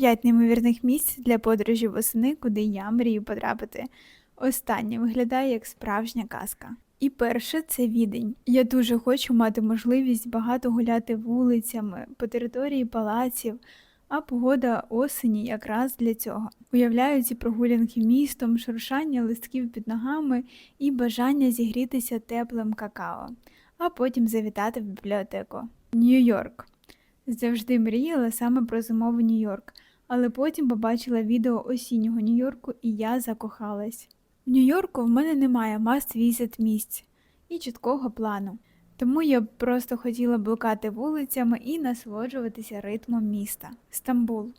Топ-5 неймовірних місць для подорожі восени, куди я мрію потрапити. Останнє виглядає як справжня казка. І перше це відень. Я дуже хочу мати можливість багато гуляти вулицями по території палаців, а погода осені якраз для цього. Уявляю ці прогулянки містом, шуршання листків під ногами і бажання зігрітися теплим какао, а потім завітати в бібліотеку. Нью-Йорк. Завжди мріяла саме про зимовий Нью-Йорк, але потім побачила відео осіннього Нью-Йорку і я закохалась. В Нью-Йорку в мене немає must visit місць і чіткого плану. Тому я просто хотіла блукати вулицями і насолоджуватися ритмом міста. Стамбул.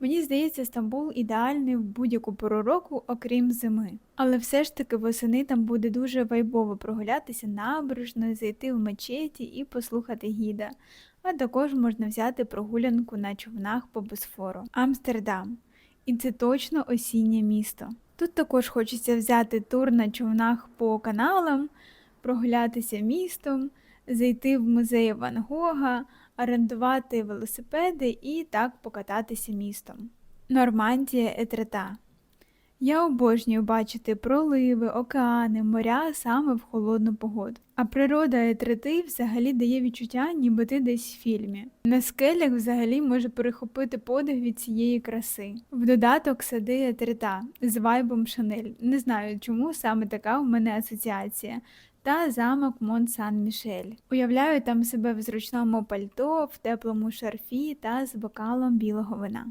Мені здається, Стамбул ідеальний в будь-яку пору року, окрім зими. Але все ж таки восени там буде дуже вайбово прогулятися набережною, зайти в мечеті і послухати гіда. А також можна взяти прогулянку на човнах по Босфору. Амстердам. І це точно осіннє місто. Тут також хочеться взяти тур на човнах по каналам, прогулятися містом, зайти в музей Ван Гога, орендувати велосипеди і так покататися містом. Нормандія Етрета. Я обожнюю бачити проливи, океани, моря саме в холодну погоду. А природа Етрети взагалі дає відчуття, ніби ти десь в фільмі. На скелях взагалі може перехопити подих від цієї краси. В додаток сади Етрета з вайбом Шанель. Не знаю, чому саме така у мене асоціація. Та замок Мон Сан Мішель. Уявляю там себе в зручному пальто, в теплому шарфі та з бокалом білого вина.